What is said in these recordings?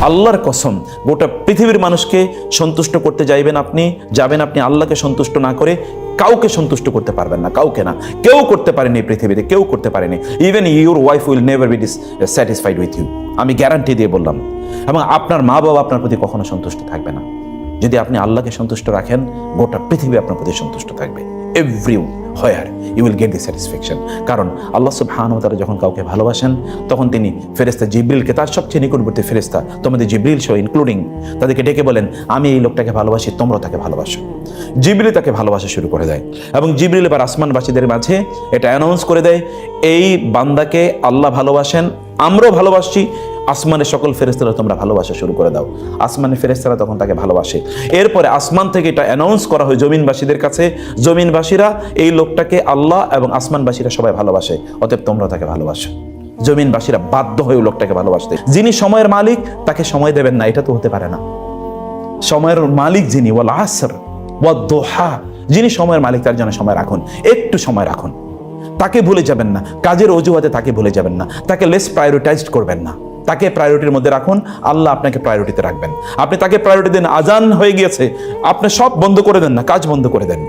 আল্লাহর কসম, গোটা পৃথিবীর মানুষকে সন্তুষ্ট করতে যাইবেন আপনি, যাবেন আপনি আল্লাহকে সন্তুষ্ট না করে কাউকে সন্তুষ্ট করতে পারবেন না, কাউকে না। কেউ করতে পারেনি এই পৃথিবীতে, কেউ করতে পারেনি। Even your wife will never be dissatisfied with you আমি গ্যারান্টি দিয়ে বললাম। এবং আপনার মা বাবা আপনার প্রতি কখনো সন্তুষ্ট থাকবে না। যদি আপনি আল্লাহকে সন্তুষ্ট রাখেন, গোটা পৃথিবী আপনার প্রতি সন্তুষ্ট থাকবে। Everywhere you will get the satisfaction কারণ আল্লাহ সুবহানাহু ওয়া তাআলা যখন কাউকে ভালোবাসেন, তখন তিনি ফেরেস্তা জিব্রিলকে, তার সবচেয়ে নিকটবর্তী ফেরেস্তা তোমাদের জিব্রিল সহ ইনক্লুডিং তাদেরকে ডেকে বলেন, আমি এই লোকটাকে ভালোবাসি তোমরাও তাকে ভালোবাসো। জিব্রিল তাকে ভালোবাসা শুরু করে দেয় এবং জিব্রিল এবার আসমানবাসীদের মাঝে এটা অ্যানাউন্স করে দেয়, এই বান্দাকে আল্লাহ ভালোবাসেন, আমরাও ভালোবাসছি আসমানের সকল ফেরেস্তারা তোমরা ভালোবাসা শুরু করে দাও। আসমানের ফেরেস্তারা তখন তাকে ভালোবাসে। এরপরে আসমান থেকে এটা অ্যানাউন্স করা হয় জমিনবাসীদের কাছে। জমিনবাসীরা এই লোকটাকে আল্লাহ এবং আসমানবাসীরা সবাই ভালোবাসে। অতএব তোমরা তাকে ভালোবাসো। জমিনবাসীরা বাধ্য হয়ে লোকটাকে ভালোবাসতে। যিনি সময়ের মালিক, তাকে সময় দেবেন না, এটা তো হতে পারে না। সময়ের মালিক যিনি, ওয়াল আসর দোহা, যিনি সময়ের মালিক, তার জন্য সময় রাখুন। একটু সময় রাখুন। তাকে ভুলে যাবেন না। কাজের অজুহাতে তাকে ভুলে যাবেন না। তাকে লেস প্রায়োরিটাইজড করবেন না। তাকে প্রায়োরিটির মধ্যে রাখুন। আল্লাহ আপনাকে প্রায়োরিটিতে রাখবেন। আপনি তাকে প্রায়োরিটি দেন, আজান হয়ে গিয়েছে। আপনি সব বন্ধ করে দেন না, কাজ বন্ধ করে দেন।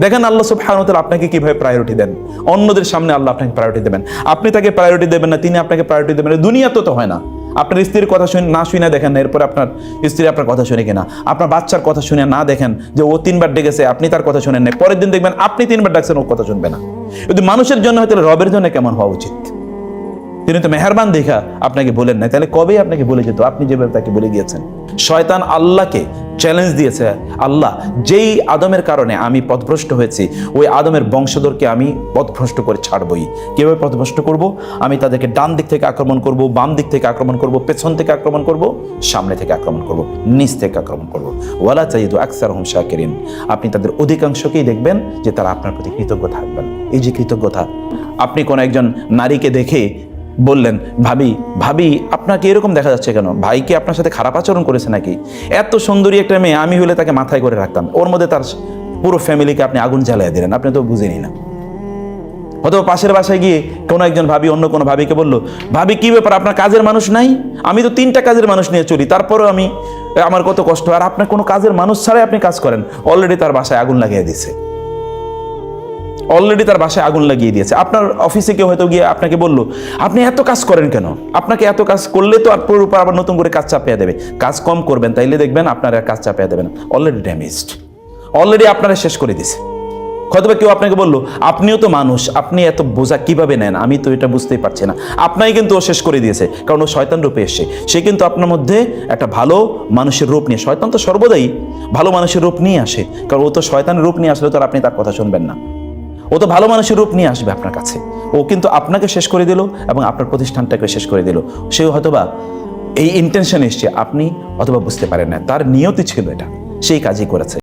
দেখেন আল্লাহ সুবহানাহু ওয়া আপনাকে কীভাবে প্রায়োরিটি দেন। অন্যদের সামনে আল্লাহ আপনাকে প্রায়োরিটি দেবেন। আপনি তাকে প্রায়োরিটি দেবেন না, তিনি আপনাকে প্রায়োরিটি দেবেন দুনিয়া তো তো হয় না। আপনার স্ত্রীর কথা শুনে, না শুনে দেখেন না, এরপর আপনার স্ত্রী আপনার কথা শুনে কিনা। আপনার বাচ্চার কথা শুনে না দেখেন যে ও তিনবার ডেকেছে, আপনি তার কথা শুনেন না পরের দিন দেখবেন আপনি তিনবার ডাকছেন ও কথা শুনবে না। যদি মানুষের জন্য হয় তাহলে রবের জন্য কেমন হওয়া উচিত? তিনি তো মেহরবান দেখা আপনাকে বলেন না। তাহলে কবে আপনাকে বলে যেত? আপনি যেভাবে তাকে বলে গিয়েছেন। শয়তান আল্লাহকে চ্যালেঞ্জ দিয়েছে। আল্লাহ যেই আদমের কারণে আমি পথভ্রষ্ট হয়েছি, ওই আদমের বংশধরকে আমি পথভ্রষ্ট করে ছাড়বই। কীভাবে পথভ্রষ্ট করব? আমি তাদেরকে ডান দিক থেকে আক্রমণ করব, বাম দিক থেকে আক্রমণ করব, পেছন থেকে আক্রমণ করব, সামনে থেকে আক্রমণ করব, নিচ থেকে আক্রমণ করব। ওয়ালা চাইদু আকসার হোম শাকিরিন। আপনি তাদের অধিকাংশকেই দেখবেন যে তারা আপনার প্রতি কৃতজ্ঞ থাকবেন এই যে কৃতজ্ঞতা, আপনি কোনো একজন নারীকে দেখে বললেন, ভাবি ভাবি, আপনাকে এরকম দেখা যাচ্ছে কেন? ভাই কি আপনার সাথে খারাপ আচরণ করেছে নাকি? এত সুন্দরী একটা মেয়ে, আমি হলে তাকে মাথায় করে রাখতাম। ওর মধ্যে তার পুরো ফ্যামিলিকে আপনি আগুন জ্বালিয়ে দিলেন, আপনি তো বুঝেনি না। অথবা পাশের বাসায় গিয়ে কোনো একজন ভাবি অন্য কোনো ভাবিকে বলল, ভাবি, কি ব্যাপার? আপনার কাজের মানুষ নাই? আমি তো তিনটা কাজের মানুষ নিয়ে চলি, তারপরেও আমি, আমার কত কষ্ট। আর আপনার কোনো কাজের মানুষ ছাড়াই আপনি কাজ করেন। অলরেডি তার বাসায় আগুন লাগিয়ে দিচ্ছে অলরেডি তার বাসায় আগুন লাগিয়ে দিয়েছে। আপনার অফিসে কেউ হয়তো গিয়ে আপনাকে বলল, আপনি এত কাজ করেন কেন? আপনাকে এত কাজ করলে তো আর পুরোর উপর আবার নতুন করে কাজ চাপিয়ে দেবে। কাজ কম করবেন, তাইলে দেখবেন আপনার আর কাজ চাপিয়ে দেবেন অলরেডি ড্যামেজড অলরেডি আপনারা শেষ করে দিছে হয়তোবা কেউ আপনাকে বলল, আপনিও তো মানুষ, আপনি এত বোঝা কীভাবে নেন? আমি তো এটা বুঝতেই পারছি না। আপনাই কিন্তু ও শেষ করে দিয়েছে, কারণ ও শয়তান রূপে এসে সে কিন্তু আপনার মধ্যে একটা ভালো মানুষের রূপ নিয়ে, শয়তান তো সর্বদাই ভালো মানুষের রূপ নিয়ে আসে। কারণ ও তো শয়তানের রূপ নিয়ে আসলে তো আপনি তার কথা শুনবেন না। ও তো ভালো মানুষের রূপ নিয়ে আসবে আপনার কাছে। ও কিন্তু আপনাকে শেষ করে দিল এবং আপনার প্রতিষ্ঠানটাকে শেষ করে দিল। সেও হয়তোবা এই ইন্টেনশন এসছে, আপনি অথবা বুঝতে পারেন না। তার নিয়তি ছিল এটা। সেই কাজই করেছে।